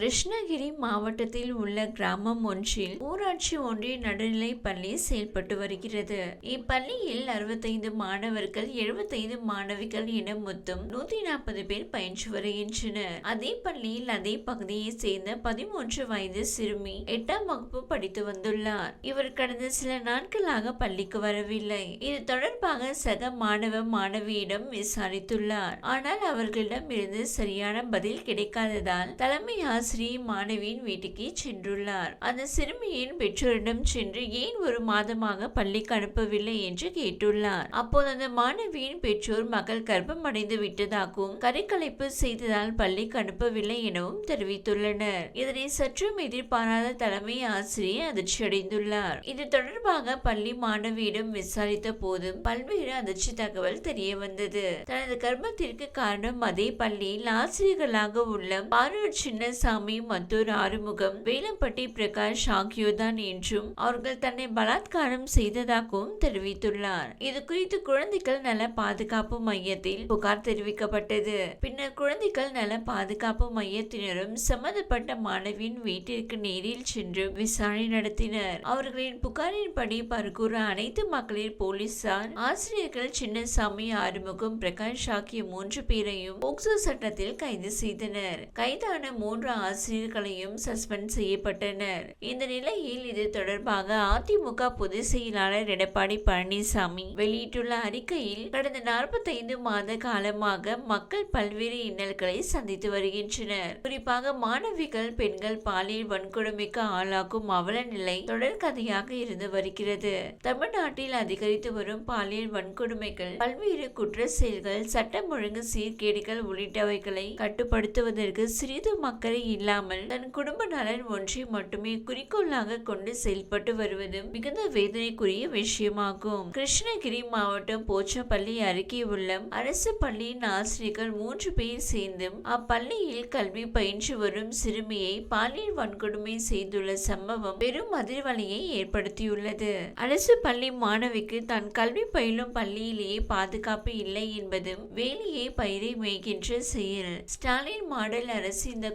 கிருஷ்ணகிரி மாவட்டத்தில் உள்ள கிராமம் ஒன்றில் ஊராட்சி ஒன்றிய நடுநிலை பள்ளி செயல்பட்டு வருகிறது. இப்பள்ளியில் அறுபத்தைந்து மாணவர்கள் எழுபத்தைந்து மாணவிகள் என மொத்தம் நூத்தி நாற்பது பேர் பயின்று வருகின்றனர். அதே பள்ளியில் அதே பகுதியை சேர்ந்த பதிமூன்று வயது சிறுமி எட்டாம் வகுப்பு படித்து வந்துள்ளார். இவர் கடந்த சில நாட்களாக பள்ளிக்கு வரவில்லை. இது தொடர்பாக சக மாணவ மாணவியிடம் விசாரித்துள்ளார். ஆனால் அவர்களிடம் இருந்து சரியான பதில் கிடைக்காததால் தலைமை ஆசிரியை மாணவியின் வீட்டுக்கு சென்றுள்ளார். அந்த சிறுமியின் பெற்றோரிடம் சென்று ஏன் ஒரு மாதமாக பள்ளிக்கு அனுப்பவில்லை என்று கேட்டுள்ளார். அப்போது அந்த மாணவியின் பெற்றோர் மகள் கர்ப்பம் அடைந்து விட்டதாகவும் கரைக்கலைப்பு செய்ததால் பள்ளிக்கு அனுப்பவில்லை எனவும் தெரிவித்துள்ளனர். இதனை சற்றும் எதிர்பாராத தலைமை ஆசிரியர் அதிர்ச்சியடைந்துள்ளார் இது தொடர்பாக பள்ளி மாணவியிடம் விசாரித்த போதும் பல்வேறு அதிர்ச்சி தகவல் தெரிய வந்தது. தனது கர்ப்பத்திற்கு காரணம் அதே பள்ளியில் ஆசிரியர்களாக உள்ள பாரூர் சின்னசாமி மத்தூர் ஆறுமுகம். வேலம்பட்டி பிரகாஷ் ஆகியோர்தான் என்றும் அவர்கள் தன்னை பலாத்காரம் செய்ததாகவும் தெரிவித்துள்ளார். இது குறித்து குழந்தைகள் நல பாதுகாப்பு மையத்தில் புகார் தெரிவிக்கப்பட்டது. பின்னர் குழந்தைகள் நல பாதுகாப்பு மையத்தினரும் சம்பந்தப்பட்ட மாணவியின் வீட்டிற்கு நேரில் சென்று விசாரணை நடத்தினர். அவர்களின் புகாரின்படி பர்கூர் அனைத்து மகளிர் போலீசார் ஆசிரியர்கள் சின்னசாமி ஆறுமுகம் பிரகாஷ் ஆகிய மூன்று பேரையும் போக்சோ சட்டத்தில் கைது செய்தனர். கைதான மூன்று ஆசிரியர்களையும் சஸ்பெண்ட் செய்யப்பட்டனர். இந்த நிலையில் இது தொடர்பாக அதிமுக பொதுச் செயலாளர் எடப்பாடி பழனிசாமி வெளியிட்டுள்ள அறிக்கையில் கடந்த நாற்பத்தைந்து மாத காலமாக மக்கள் பல்வேறு இன்னல்களை சந்தித்து வருகின்றனர். குறிப்பாக மாணவிகள் பெண்கள் பாலியல் வன்கொடுமைக்கு ஆளாக்கும் அவல நிலை தொடர்கதையாக இருந்து வருகிறது. தமிழ்நாட்டில் அதிகரித்து வரும் பாலியல் வன்கொடுமைகள் பல்வேறு குற்ற செயல்கள் சட்டம் ஒழுங்கு சீர்கேடுகள் உள்ளிட்டவைகளை கட்டுப்படுத்துவதற்கு சிறிது மக்களை இல்லாமல் தன் குடும்ப நலன் ஒன்றை மட்டுமே குறிக்கோளாக கொண்டு செயல்பட்டு வருவது மிகுந்த வேதனைக்குரிய விஷயமாகும். கிருஷ்ணகிரி மாவட்டம் போச்சப்பள்ளி அருகே உள்ள அரசு பள்ளியின் ஆசிரியர்கள் மூன்று பேர் சேர்ந்தும் அப்பள்ளியில் கல்வி பயின்று வரும் சிறுமியை பாலியல் வன்கொடுமை செய்துள்ள சம்பவம் பெரும் அதிர்வலையை ஏற்படுத்தியுள்ளது. அரசு பள்ளி மாணவிக்கு தான் கல்வி பயிலும் பள்ளியிலேயே பாதுகாப்பு இல்லை என்பதும் வேலையை பயிரை மேய்கின்ற செயல். ஸ்டாலின் மாடல் அரசு இந்த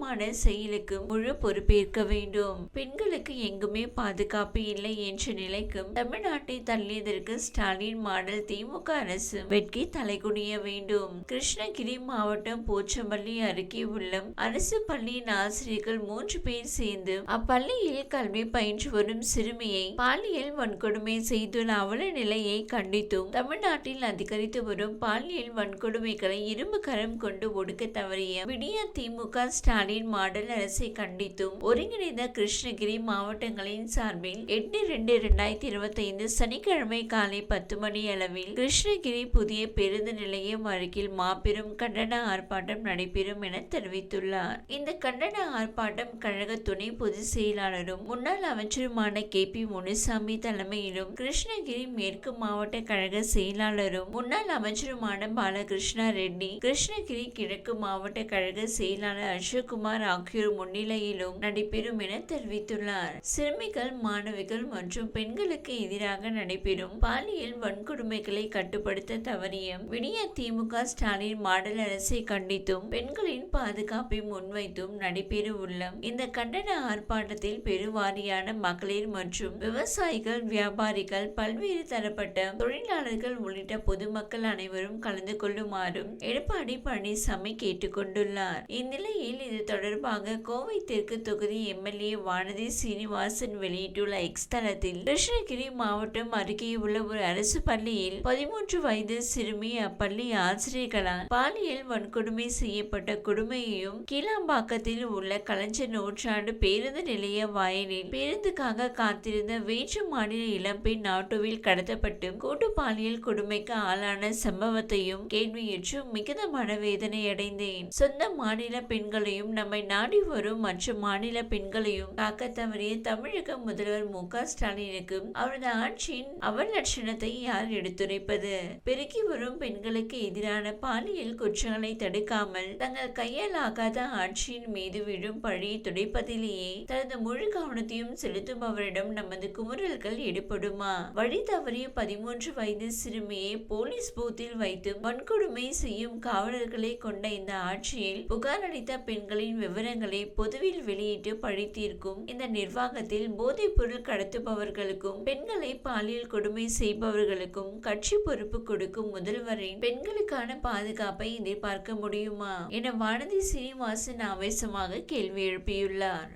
கொடூரமான செயலுக்கு முழு பொறுப்பேற்க வேண்டும். பெண்களுக்கு எங்குமே பாதுகாப்பு இல்லை என்ற நிலைக்கும் தமிழ்நாட்டை தள்ளியதற்கு ஸ்டாலின் மாடல் திமுக அரசு வெட்கி தலைகுனிய வேண்டும். கிருஷ்ணகிரி மாவட்டம் போச்சம்பள்ளி அருகே உள்ள அரசு பள்ளியின் ஆசிரியர்கள் மூன்று பேர் சேர்ந்து அப்பள்ளியில் கல்வி பயின்று வரும் சிறுமியை பாலியல் வன்கொடுமை செய்துள்ள அவல நிலையை கண்டித்தும் தமிழ்நாட்டில் அதிகரித்து வரும் பாலியல் வன்கொடுமைகளை இரும்பு கரம் கொண்டு ஒடுக்க தவறிய விடிய திமுக ஸ்டாலின் மாடல் அரசை கண்டித்தும் ஒருங்கிணைந்த கிருஷ்ணகிரி மாவட்டங்களின் சார்பில் எட்டு ரெண்டு இரண்டாயிரத்தி இருபத்தி ஐந்து சனிக்கிழமை காலை பத்து மணி அளவில் கிருஷ்ணகிரி புதிய பேருந்து நிலையம் அருகில் மாபெரும் கண்டன ஆர்ப்பாட்டம் நடைபெறும் என தெரிவித்துள்ளார். இந்த கண்டன ஆர்ப்பாட்டம் கழக துணை பொதுச் செயலாளரும் முன்னாள் அமைச்சருமான கே பி முனுசாமி தலைமையிலும் கிருஷ்ணகிரி மேற்கு மாவட்ட கழக செயலாளரும் முன்னாள் அமைச்சருமான பாலகிருஷ்ணா ரெட்டி கிருஷ்ணகிரி கிழக்கு மாவட்ட கழக செயலாளர் அசோக் அசோக்குமார் ஆகியோர் முன்னிலையிலும் நடைபெறும் என தெரிவித்துள்ளார். சிறுமிகள் மாணவிகள் மற்றும் பெண்களுக்கு எதிராக நடைபெறும் பாலியல் வன்கொடுமைகளை கட்டுப்படுத்த தவறிய விடிய திமுக ஸ்டாலின் மாடல் அரசை கண்டித்தும் பெண்களின் பாதுகாப்பை முன்வைத்தும் நடைபெறவுள்ள இந்த கண்டன ஆர்ப்பாட்டத்தில் பெருவாரியான மகளிர் மற்றும் விவசாயிகள் வியாபாரிகள் பல்வேறு தரப்பட்ட தொழிலாளர்கள் உள்ளிட்ட பொதுமக்கள் அனைவரும் கலந்து கொள்ளுமாறும் எடப்பாடி பழனிசாமி கேட்டுக்கொண்டுள்ளார் இந்நிலையில் இது தொடர்பாக கோவை தெற்கு தொகுதி எம்எல்ஏ வானதி சீனிவாசன் வெளியிட்டுள்ள எக்ஸ் தளத்தில் கிருஷ்ணகிரி மாவட்டம் அருகே உள்ள ஒரு அரசு பள்ளியில் பதிமூன்று வயது சிறுமி அப்பள்ளி ஆசிரியர்களால் பாலியல் வன்கொடுமை செய்யப்பட்ட கொடுமையையும் கீழாம்பாக்கத்தில் உள்ள கலைஞர் நூற்றாண்டு பேருந்து நிலைய வாயிலில் பேருந்துக்காக காத்திருந்த வேற்று மாநில இளம்பெண் ஆட்டோவில் கடத்தப்பட்டு கூட்டு பாலியல் கொடுமைக்கு ஆளான சம்பவத்தையும் கேள்வியுற்று மிகுந்த மனவேதனை அடைந்தேன் சொந்த மாநில பெண்களையும் நம்மை நாடி வரும் மற்ற மாநில பெண்களையும் காக்க தவறிய தமிழக முதல்வர் மு க ஸ்டாலினுக்கு அவரது ஆட்சியின் அவலட்சணத்தை யார் எடுத்துரைப்பது? பெருகி வரும் பெண்களுக்கு எதிரான பாலியல் குற்றங்களை தடுக்காமல் தங்கள் கையால் ஆகாத ஆட்சியின் மீது விழும் பழியை துடைப்பதிலேயே தனது முழு கவனத்தையும் செலுத்துபவரிடம் நமது குமுறல்கள் எடுபடுமா? வழி தவறிய பதிமூன்று வயது சிறுமியை போலீஸ் பூத்தில் வைத்து வன்கொடுமை செய்யும் காவலர்களை கொண்ட இந்த ஆட்சியில் புகார் அளித்த பெண்களின் பெண்களின் விவரங்களை பொதுவில் வெளியிட்டு பழி தீர்க்கும் இந்த நிர்வாகத்தில் போதைப் பொருள் கடத்துபவர்களுக்கும் பெண்களை பாலியல் கொடுமை செய்பவர்களுக்கும் கட்சி பொறுப்பு கொடுக்கும் முதல்வரின் பெண்களுக்கான பாதுகாப்பை எதிர்பார்க்க முடியுமா? என வானதி சீனிவாசன் ஆவேசமாக கேள்வி எழுப்பியுள்ளார்.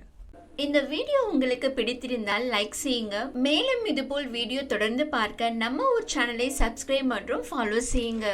இந்த வீடியோ உங்களுக்கு பிடித்திருந்தால் லைக் செய்யுங்க. மேலும் இதுபோல் வீடியோ தொடர்ந்து பார்க்க நம்ம ஒரு சேனலை சப்ஸ்கிரைப் மற்றும் ஃபாலோ செய்யுங்க.